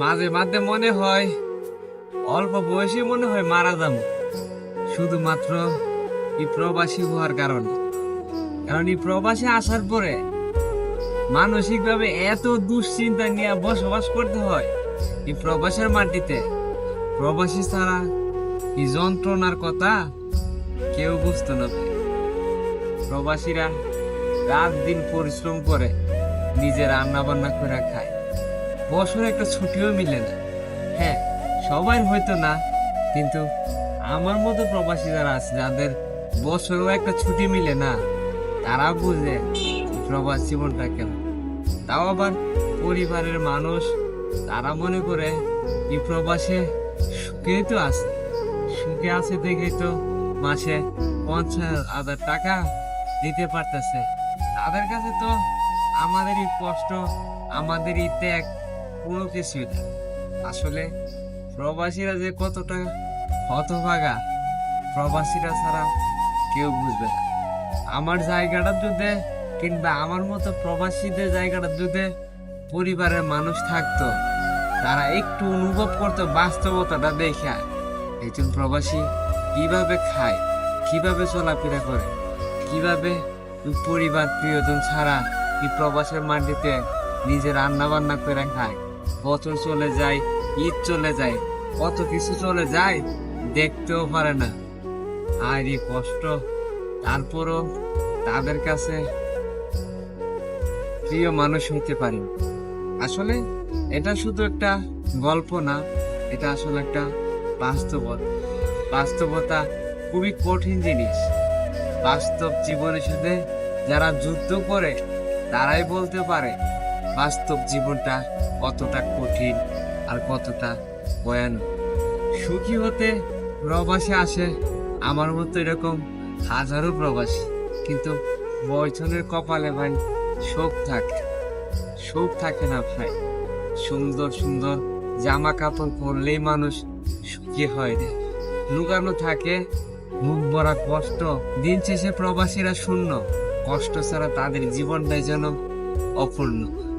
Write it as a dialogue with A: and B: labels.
A: মাঝে মাঝে মনে হয় অল্প বয়সে মনে হয় মারা যাব। শুধুমাত্র এই প্রবাসী হওয়ার কারণে। কারণ এই প্রবাসে আসার পরে মানসিকভাবে এত দুশ্চিন্তা নিয়ে বসবাস করতে হয় এই প্রবাসের মাটিতে। প্রবাসী ছাড়া এই যন্ত্রণার কথা কেউ বুঝতে না। প্রবাসীরা রাত দিন পরিশ্রম করে নিজে রান্না বান্না করে খায়। বছরে একটা ছুটিও মিলে না। হ্যাঁ সবাই হয়তো না, কিন্তু আমার মতো প্রবাসী যারা আছে, যাদের বছরেও একটা ছুটি মিলে না, তারা বুঝে প্রবাস জীবনটা কেন তাও আবার পরিবারের মানুষ, তারা মনে করে এই প্রবাসে সুখেই তো আছে। সুখে আছে দেখেই তো মাসে পঞ্চাশ হাজার টাকা দিতে পারতেছে। তাদের কাছে তো আমাদের এই কষ্ট আমাদের এই ত্যাগ কোনো কিছুই না। আসলে প্রবাসীরা যে কতটা হতভাগা, প্রবাসীরা ছাড়া কেউ বুঝবে না। আমার জায়গাটা যদি কিংবা আমার মতো প্রবাসীদের জায়গাটা যদি পরিবারের মানুষ থাকতো, তারা একটু অনুভব করতো বাস্তবতাটা দেখে। একজন প্রবাসী কীভাবে খায়, কীভাবে চলাফেরা করে, কীভাবে পরিবার প্রিয়জন ছাড়া এই প্রবাসের মাটিতে নিজে রান্না বান্না করে খায় বছর চলে যায়, ঈদ চলে যায়, কত কিছু চলে যায়, দেখতেও পারে না। আর এই কষ্ট, তারপরও তাদের কাছে প্রিয় মানুষ হইতে পারি। আসলে এটা শুধু একটা গল্প না, এটা আসলে একটা বাস্তবতা বাস্তবতা খুবই কঠিন জিনিস। বাস্তব জীবনের সাথে যারা যুদ্ধ করে, তারাই বলতে পারে বাস্তব জীবনটা কতটা কঠিন আর কতটা ভয়ানক। সুখী হতে প্রবাসে আসে, আমার মতো এরকম হাজারো প্রবাসী। কিন্তু বয়সনের কপালে ভাই, শোক থাকে। শোক থাকে না ভাই। সুন্দর সুন্দর জামা কাপড় পরলেই মানুষ সুখী হয়। রে লুকানো থাকে, মুখ ভরা কষ্ট। দিন শেষে প্রবাসীরা শূন্য। কষ্ট ছাড়া তাদের জীবনটাই যেন অপূর্ণ।